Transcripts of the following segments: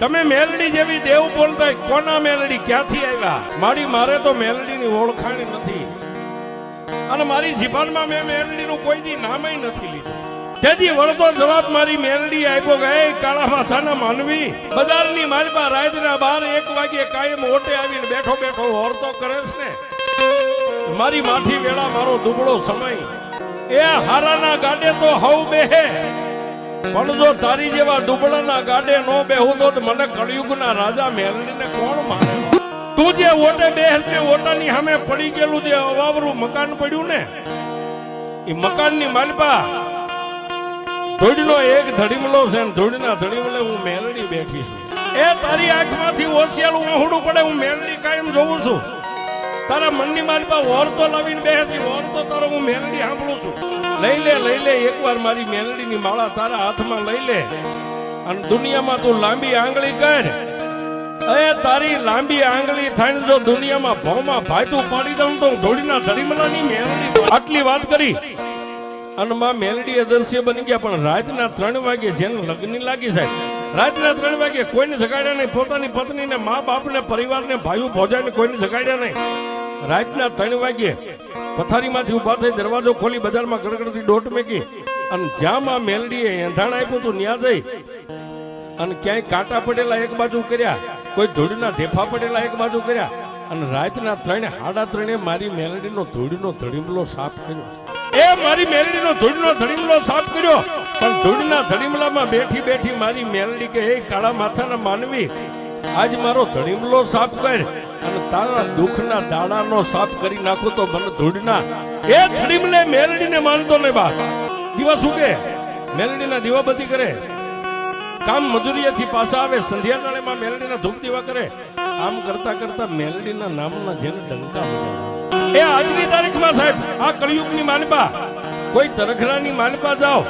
તમે મેલડી જેવી દેવ બોલતા કોના મેલડી? ક્યાંથી આવ્યા? મારી, મારે તો મેલડીની ઓળખાણ નથી. અને મારી જીવનમાં મેં મેલડીનું કોઈ દી નામય નથી લીધું. તેથી વળતો જવાબ મારી મેલડી આપ્યો "એ કાળા માથાના માનવી, બજારની માલપા રાતના બાર એક વાગે કાયમ ઓટે આવીને બેઠો બેઠો હોરતો કરે છે ને? મારી માઠી વેળા મારો દુબળો સમય. એ હારાના ગાડે તો હવ બેહે. પણ જો તારી જેવા દુબળાના ગાડે નો બેહું તો મને કળિયુગના રાજા મેલડીને કોણ મારે તું જે ઓટે બેહ ને ઓટાની સામે પડી ગયેલું જે અવાવરું મકાન પડ્યું ને એ મકાનની માલપા. ધૂળનો એક ધડીમલો છે ને ધૂળના ધડીમલે હું મેલડી બેઠી છું. એ તારી આંખમાંથી ઓછિયાલું આહુડું પડે, હું મેલડી કાયમ જોઉં છું. તારા મનની માલપા ઓરતો લાવીને બેહતી ઓરતો તારો હું મેલડી સાંભળું છું. લઈ લે લઈ લે, એકવાર મારી મેલડીની માળા તારા હાથમાં લઈ લે. અને દુનિયામાં તું લાંબી આંગળી કર. એ તારી લાંબી આંગળી થઈને જો દુનિયામાં ભાવમાં ભાઈતું પાડી દઉં તો ધોળીના ધડીમલાની મેલડી આટલી વાત કરી. અને માં મેલડી અદર્શ્ય બની ગયા, પણ રાતના ત્રણ વાગે જેને લગ્ન લાગી સાહેબ રાતના ત્રણ વાગે કોઈને જગાડ્યા નહીં, પોતાની પત્નીને મા બાપને, પરિવારને, ભાઈઓ, ભોજાને કોઈને જગાડ્યા નહીં. રાતના ત્રણ વાગ્યે પથારીમાંથી ઊભા થઈ દરવાજો ખોલી બજારમાં ગડગડતી દોટ મેકી અને જ્યાં માં મેલડીએ એંધાણ આપ્યું હતું ન્યા જઈ અને ક્યાંય કાંટા પડેલા એક બાજુ કર્યા, કોઈ ધૂળના ઢેફા પડેલા એક બાજુ કર્યા અને રાતના ત્રણે હાડા ત્રણે મારી મેલડીનો ધૂળનો ધડીમલો સાફ કર્યો. એ મારી મેલડીનો ધૂળનો ધડીમલો સાફ કર્યો, પણ ધૂળના ધડીમલામાં બેઠી બેઠી મારી મેલડી કે હે કાળા માથાના માનવી, આજ મારો ધડીમલો સાફ કર. અને તારા દુઃખના દાડાનો સાફ કરી નાખું તો મને ધૂળના. એ ધડીમલે મેલડીને માનતો ને બા દિવસ ઉગે, મેલડીના દીવાબત્તી કરે. કામ મજૂરીએથી પાછા આવે સંધ્યા ટાળેમાં મેલડીના ધૂપ દીવા કરે. આમ કરતા કરતા મેલડીના નામના જેને ડંકા એ આજની તારીખમાં સાહેબ, આ કળિયુગની માનપા. કોઈ તરખરાની માનપા જાઓ.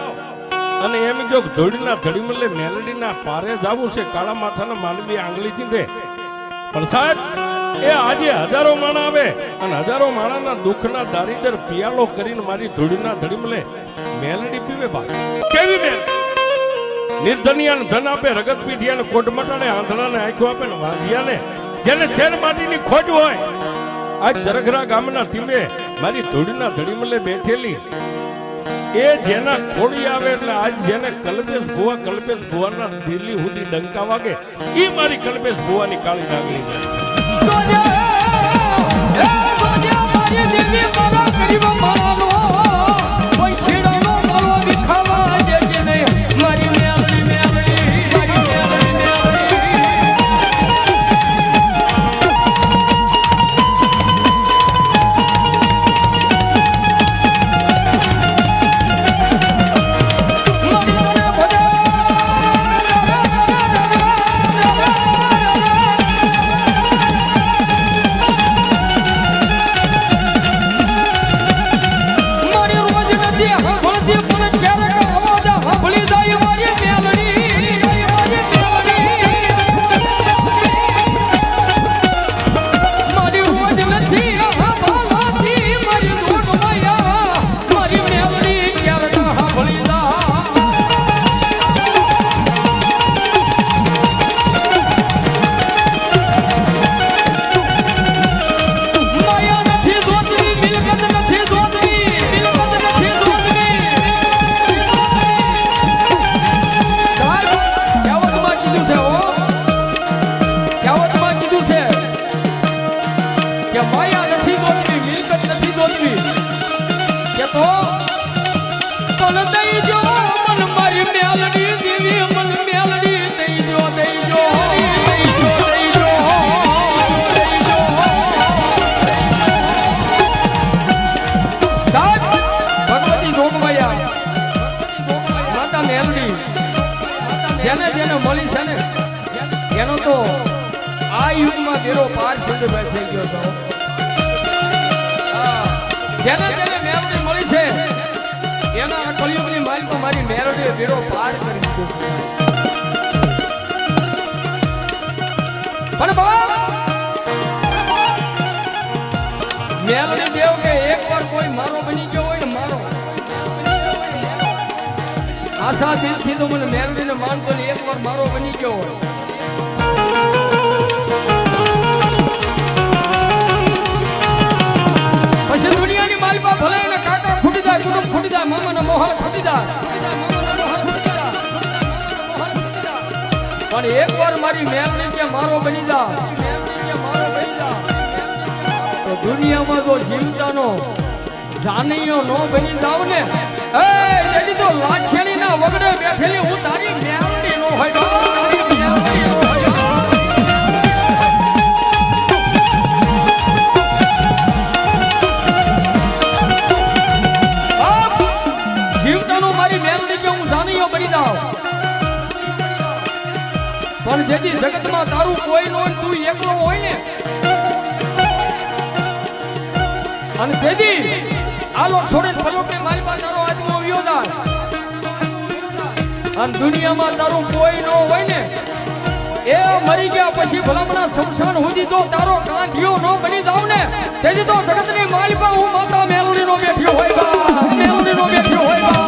અને એમ જો ધોળીના ધડીમલે મેલડીના પારે જાવું છે, કાળા માથાના માનવી આંગળીથી દે. પણ સાહેબ એ આજે હજારો માણા આવે અને હજારો માણાના દુઃખના દારિદર પિયાલો કરીને મારી ધૂળીના ધડીમલે મેલડી પીવે બા કેવી મેલ? નિર્ધનિયાને ધન આપે રગત પીઠિયાને કોટમટાને આંધળાને આંખો આપે ને વાંધિયાને. જેને છેર માટીની ખોટ હોય, આજ દરખરા ગામના ટીમે મારી ધૂળીના ધડીમલે બેઠેલી. એ જેના ખોડી આવે એટલે આજ જેને કલ્પેશ ભુવા, કલ્પેશ ભુવાના દિલ્હી સુધી ડંકા વાગે એ મારી કલ્પેશ ભુવાની કાળી નાગલી છે મારી કે માયા જેને જેને મળી છે ને, એનો તો આ યુગમાં બેરો પાર સિંધભાઈ થઈ ગયો હતો. જેને જેને મેલડી મળી છે, એના કળિયુગની માલિકો મારી મેલડીએ બેરો પાર કરી દીધો છે. પણ બાબા મેલડી દેવ કે એકવાર કોઈ મારો બની ગયો હોય ને મારો. આશા દિલથી તો મને મેલડીને માનતો ને એકવાર મારો બની ગયો હોય. જાય ને મોહર ફૂટી જાય મોહર ફૂટી જાય. મોહર ફૂટી જાય. પણ એકવાર મારી મેમની કે મારો બની જા તો દુનિયામાં જો જીવતાનો જાનીયો નો બની જાવ ને, એ તેથી તો લાછેણીના વગડે બેઠેલી હું તારી મેમની નો હોય જેથી જગતમાં તારું કોઈ ન તું એકલો હોય ને. અને તેથી આલો છોડે ફલોકે મારી પાસે તારો આવ્યો જાય અને દુનિયામાં તારું કોઈ ન હોય ને. એ મરી ગયા પછી ભલામણા શમશાન સુધી તો તારો કાંઠિયો ન બની જાવ ને. તેથી તો જગતની માલિકા હું માતા મેલુડી નો બેઠ્યો હોય બા. મેલુડી નો બેઠ્યો હોય બા.